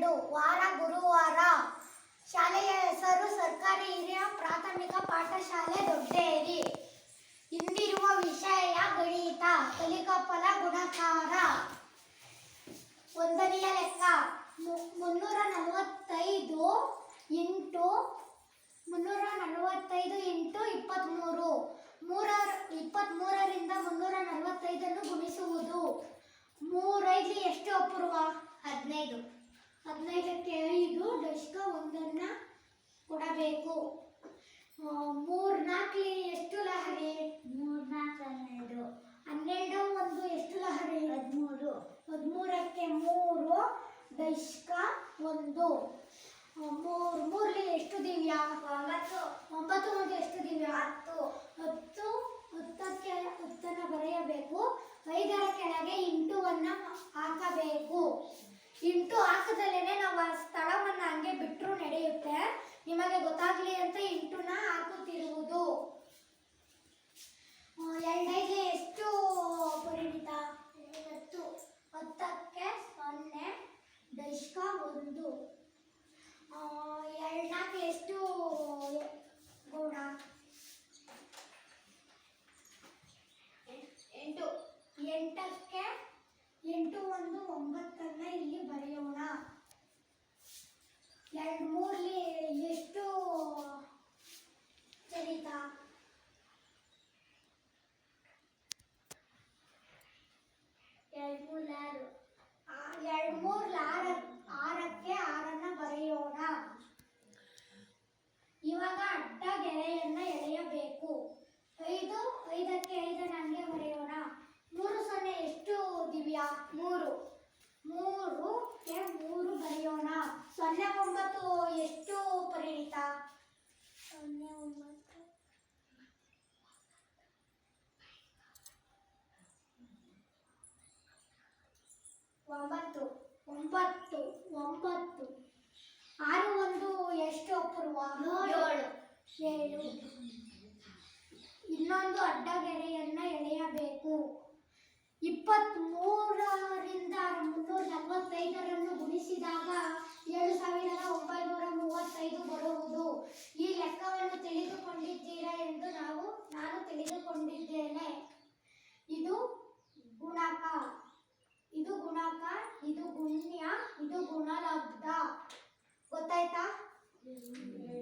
ಹನ್ನೆರಡು ವಾರ ಗುರುವಾರ ಶಾಲೆಯ ಹೆಸರು ಸರ್ಕಾರಿ ಹಿರಿಯ ಪ್ರಾಥಮಿಕ ಪಾಠಶಾಲೆ ದೊಡ್ಡೇರಿ. ಇಂದಿರುವ ವಿಷಯ ಗಣಿತ ಕಲಿಕಫಲ ಗುಣಕಾರ ಒಂದನೆಯ ಲೆಕ್ಕ ಮುನ್ನೂರ ನಲವತ್ತೈದು ಇಂಟು ಮುನ್ನೂರ ನಲವತ್ತೈದು ಇಂಟು ಇಪ್ಪತ್ತ್ಮೂರು ಮೂರ ಇಪ್ಪತ್ತ್ಮೂರರಿಂದ ಮುನ್ನೂರ ನಲವತ್ತೈದನ್ನು ಗುಣಿಸುವುದು ಮೂರೈದು ಎಷ್ಟು ಅಪೂರ್ವ ಹದಿನೈದು ಹದಿನೈದಕ್ಕೆ ಐದು ದಶಕ ಒಂದನ್ನು ಕೊಡಬೇಕು. ಮೂರ್ನಾಲ್ಕಲಿ ಎಷ್ಟು ಲಹರಿ? ಮೂರ್ನಾಲ್ಕು ಹನ್ನೆರಡು ಹನ್ನೆರಡು ಒಂದು ಎಷ್ಟು ಲಹರಿ? ಹದಿಮೂರು. ಹದಿಮೂರಕ್ಕೆ ಮೂರು ದಶಕ ಒಂದು. ಮೂರು ಮೂರಲ್ಲಿ ಎಷ್ಟು ದಿವ್ಯ? ಒಂಬತ್ತು. ಒಂಬತ್ತು ಒಂದು ಎಷ್ಟು ದಿವ್ಯ? ಹತ್ತು. ಹತ್ತು ಹತ್ತಕ್ಕೆ ಹತ್ತನ್ನು ಬರೆಯಬೇಕು. ಐದರ ಕೆಳಗೆ ಇಂಟುವನ್ನು ಹಾಕಬೇಕು. ಇಂಟು ಹಾಕದಲ್ಲೇ ನಾವು ಆ ಸ್ಥಳವನ್ನು ಹಂಗೆ ಬಿಟ್ಟರು ನಡೆಯುತ್ತೆ. ನಿಮಗೆ ಗೊತ್ತಾಗಲಿ ಅಂತ ಇಂಟುನ ಹಾಕುತ್ತಿರುವುದು. ಎರಡೈದು ಎಷ್ಟು ಪರಿಣಿತ? ಹತ್ತು. ಹತ್ತಕ್ಕೆ ಸೊನ್ನೆ ದಶಕ ಒಂದು. ಎರಡ್ನಾಲ್ಕು ಎಷ್ಟು ಗುಣ? ಎಂಟು. ಎಂಟಕ್ಕೆ ಎಂಟು ಒಂದು ಒಂಬತ್ತನ್ನ ಇಲ್ಲಿ ಬರೆಯೋಣ ಎರಡು ಮೂರ್ಲಿ ಎಷ್ಟು ಚರಿತ ಎರಡು ಮೂರು ಆರು ಎರಡು ಮೂರ್ಲಿ ಆರ ಆರಕ್ಕೆ ಆರನ್ನ ಬರೆಯೋಣ ಇವಾಗ ಅಡ್ಡ ಗೆರೆಯನ್ನ ಎಳೆಯಬೇಕು ಐದು ಐದಕ್ಕೆ ಐದನ್ನ ಹಂಗೆ ಬರೆಯೋಣ ಮೂರು ಸೊನ್ನೆ ಎಷ್ಟು ದಿವ್ಯಾ ಮೂರು ಮೂರುಗೆ ಮೂರು ಬರೆಯೋಣ ಸೊನ್ನೆ ಒಂಬತ್ತು ಎಷ್ಟು ಪರಿಣಿತ ಸೊನ್ನೆ ಒಂಬತ್ತು ಒಂಬತ್ತು ಒಂಬತ್ತು ಒಂಬತ್ತು. ಆರು ಒಂದು ಎಷ್ಟು ಅಪೂರ್ವ? ಏಳು. ಏಳು. ಇನ್ನೊಂದು ಅಡ್ಡಗೆರೆಯನ್ನು ಎಳೆಯಬೇಕು. ಇಪ್ಪತ್ತ್ಮೂರರಿಂದ